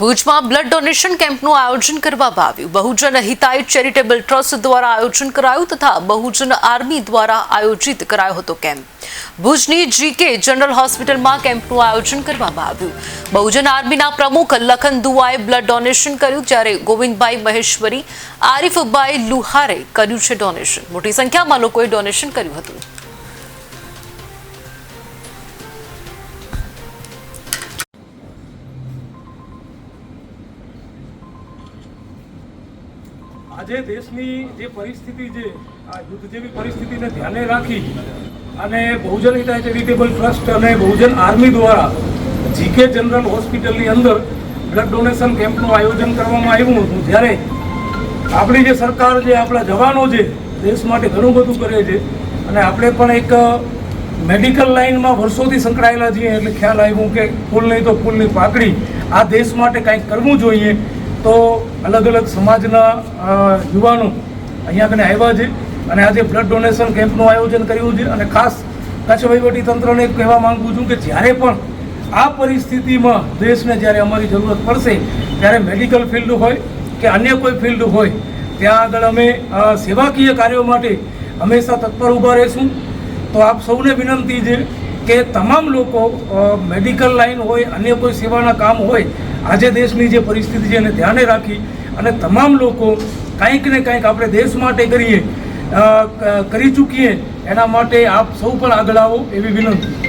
ભુજમાં blood donation કેમ્પનું આયોજન કરવામાં આવ્યું. બહુજન હિતાય ચેરિટેબલ ટ્રસ્ટ દ્વારા આયોજન કરાયું તથા બહુજન આર્મી દ્વારા આયોજિત કરાયો હતો કેમ્પ. ભુજની જીકે જનરલ હોસ્પિટલમાં કેમ્પનું આયોજન કરવામાં આવ્યું. બહુજન આર્મીના પ્રમુખ લખન દુઆએ બ્લડ ડોનેશન કર્યું, જ્યારે ગોવિંદભાઈ મહેશ્વરી, આરિફભાઈ લુહારે કર્યું છે ડોનેશન. મોટી સંખ્યામાં લોકોએ ડોનેશન કર્યું હતું. આજે દેશની જે પરિસ્થિતિ છે, આ યુદ્ધ જેવી પરિસ્થિતિને ધ્યાને રાખી અને બહુજન હિતાય ચેરિટેબલ ટ્રસ્ટ અને બહુજન આર્મી દ્વારા જીકે જનરલ હોસ્પિટલની અંદર બ્લડ ડોનેશન કેમ્પનું આયોજન કરવામાં આવ્યું હતું. જ્યારે આપણી જે સરકાર જે આપણા જવાનો છે, દેશ માટે ઘણું બધું કરે છે અને આપણે પણ એક મેડિકલ લાઇનમાં વર્ષોથી સંકળાયેલા છીએ. એટલે ખ્યાલ આવ્યું કે ફૂલ નહીં તો ફૂલની પાકડી આ દેશ માટે કંઈક કરવું જોઈએ. તો અલગ અલગ સમાજના યુવાનો અહીંયા કને આવ્યા છે અને આજે બ્લડ ડોનેશન કેમ્પનું આયોજન કર્યું છે અને ખાસ કચ્છ વહીવટી તંત્રને કહેવા માંગુ છું કે જ્યારે પણ આ પરિસ્થિતિમાં દેશને જ્યારે અમારી જરૂરત પડશે, ત્યારે મેડિકલ ફિલ્ડ હોય કે અન્ય કોઈ ફિલ્ડ હોય, ત્યાં આગળ અમે સેવાકીય કાર્યો માટે હંમેશા તત્પર ઊભા રહીશું. તો આપ સૌને વિનંતી છે કે તમામ લોકો મેડિકલ લાઈન હોય, અન્ય કોઈ સેવાના કામ હોય આજે દેશની જે પરિસ્થિતિ છે એને ધ્યાને રાખી અને તમામ લોકો કંઈક ને કંઈક આપણે દેશ માટે કરીએ કરી ચૂકીએ, એના માટે આપ સૌ પણ આગળ આવો એવી વિનંતી.